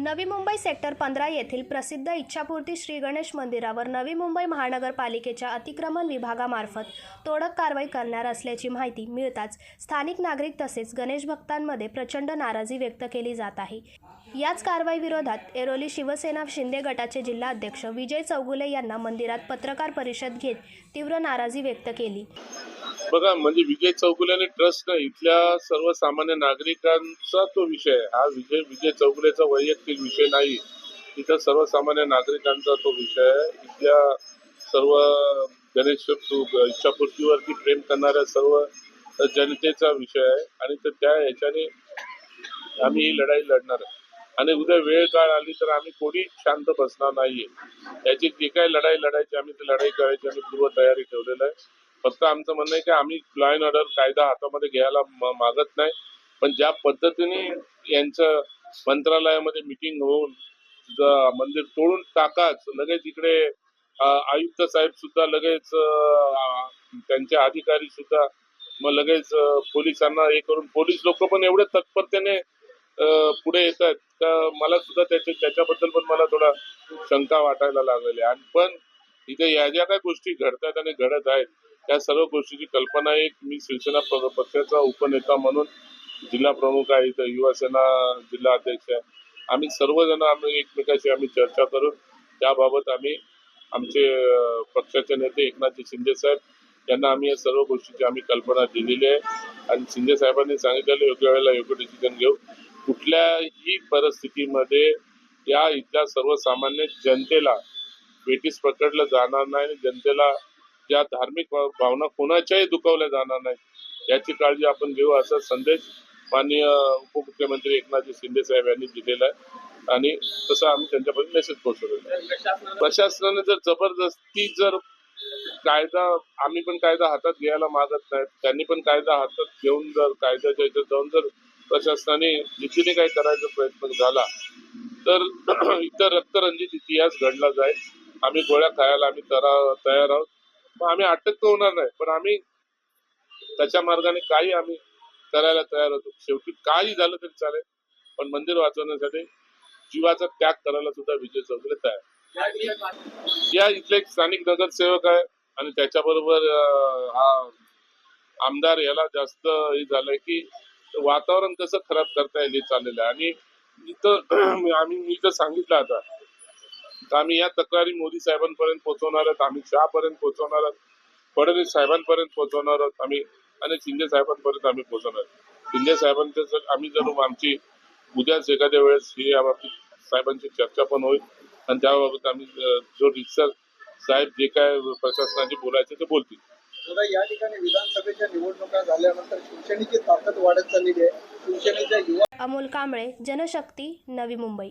Navi Mumbai sector पंधरा येथील प्रसिद्ध इच्छापूर्ती श्री गणेश मंदिरावर नवी मुंबई महानगरपालिकेच्या अतिक्रमण विभागामार्फत तोडक कारवाई करणार असल्याची माहिती मिळताच स्थानिक नागरिक तसेच गणेश भक्तांमध्ये प्रचंड नाराजी व्यक्त केली जात आहे. याच कारवाई विरोधात एरोली शिवसेना शिंदे गटाचे जिल्हा अध्यक्ष विजय चौगुले यांना मंदिरात पत्रकार परिषद घेत तीव्र नाराजी व्यक्त केली. बघा म्हणजे विजय चौगुले ट्रस्ट नाही इथल्या सर्वसामान्य नागरिकांचा तो विषय हा विजय विजय चौगुलेचा वैयक्तिक विषय नाही. इथं सर्वसामान्य नागरिकांचा तो विषय इथल्या सर्व गणेश इच्छापूर्तीवरती प्रेम करणाऱ्या सर्व जनतेचा विषय आहे. आणि तर त्या ह्याच्याने आम्ही ही लढाई लढणार आहे. आणि उद्या वेळ काळ आली तर आम्ही कोणी शांत बसणार नाहीये. याची जी काय लढाई लढायची आम्ही ती लढाई करायची आम्ही पूर्व तयारी ठेवलेलं आहे. फक्त आमचं म्हणणं आहे की आम्ही लॉ अँड ऑर्डर कायदा हातामध्ये घ्यायला मागत नाही. पण ज्या पद्धतीने यांचं मंत्रालयामध्ये मिटिंग होऊन मंदिर तोडून टाकाच लगेच इकडे आयुक्त साहेब सुद्धा लगेच त्यांचे अधिकारी सुद्धा मग लगेच पोलिसांना हे करून पोलीस लोक पण एवढे तत्परतेने पुढे येत आहेत का मला सुद्धा त्याच्या त्याच्याबद्दल पण मला थोडा शंका वाटायला लागलेली आणि पण इथे या ज्या काही गोष्टी घडतात आणि घडत आहेत त्या सर्व गोष्टीची कल्पना एक मी शिवसेना प- पक्षाचा उपनेता म्हणून जिल्हा प्रमुख आहे इथं युवासेना जिल्हा अध्यक्ष आहे. आम्ही सर्वजण आम्ही एकमेकाशी आम्ही चर्चा करून त्याबाबत आम्ही आमचे पक्षाचे नेते एकनाथजी शिंदे साहेब यांना आम्ही या सर्व गोष्टीची आम्ही कल्पना दिलेली आहे. आणि शिंदे साहेबांनी सांगितलेलं योग्य वेळेला योग्य डिसिजन घेऊ. कुठल्याही परिस्थितीमध्ये या इथल्या सर्वसामान्य जनतेला बेटीस पकडलं जाणार नाही आणि जनतेला ज्या धार्मिक भाव- भावना कोणाच्याही दुखावल्या जाणार नाही याची काळजी आपण घेऊ असा संदेश माननीय उपमुख्यमंत्री एकनाथजी शिंदे साहेब यांनी दिलेला आहे. आणि तसं आम्ही त्यांच्यापर्यंत मेसेज पोहोचवलेला प्रशासनाने जर जबरदस्ती जर कायदा आम्ही पण कायदा हातात घ्यायला मागत नाही त्यांनी पण कायदा हातात घेऊन जर कायद्याच्या याच्यात जाऊन जर प्रशासनाने रीतीने काही करायचा प्रयत्न झाला तर इतर रक्तरंजित इतिहास घडला जाईल. आम्ही गोळ्या खायला आम्ही तयार आहोत. मग आम्ही अटक तर होणार नाही पण आम्ही त्याच्या मार्गाने काही आम्ही करायला तयार होतो. शेवटी काही झालं तरी चालेल पण मंदिर वाचवण्यासाठी जीवाचा त्याग करायला सुद्धा विजय चौधरी तयार. या इथले एक स्थानिक नगरसेवक आहे आणि त्याच्याबरोबर हा आमदार याला जास्त हे झालंय की वातावरण कसं खराब करता येईल हे चाललेलं आहे. आणि इथं आम्ही मी तर सांगितलं आता तर आम्ही या तक्रारी मोदी साहेबांपर्यंत पोहोचवणार आहोत. आम्ही शहापर्यंत पोहोचवणार आहोत. फडणवीस साहेबांपर्यंत पोहोचवणार आहोत. आम्ही आणि शिंदे साहेबांपर्यंत आम्ही पोहोचवणार आहोत. शिंदे साहेबांच्या जर आम्ही जर आमची उद्याच एखाद्या वेळेस ही याबाबतीत साहेबांची चर्चा पण होईल. आणि त्याबाबत आम्ही जो रिसर साहेब जे काय प्रशासनाचे बोलायचे ते बोलतील. या ठिकाणी विधानसभेच्या निवडणुका झाल्यानंतर शिवसेनेची ताकद वाढत चाललेली आहे. शिवसेनेच्या युवा अमोल कांबळे जनशक्ती नवी मुंबई.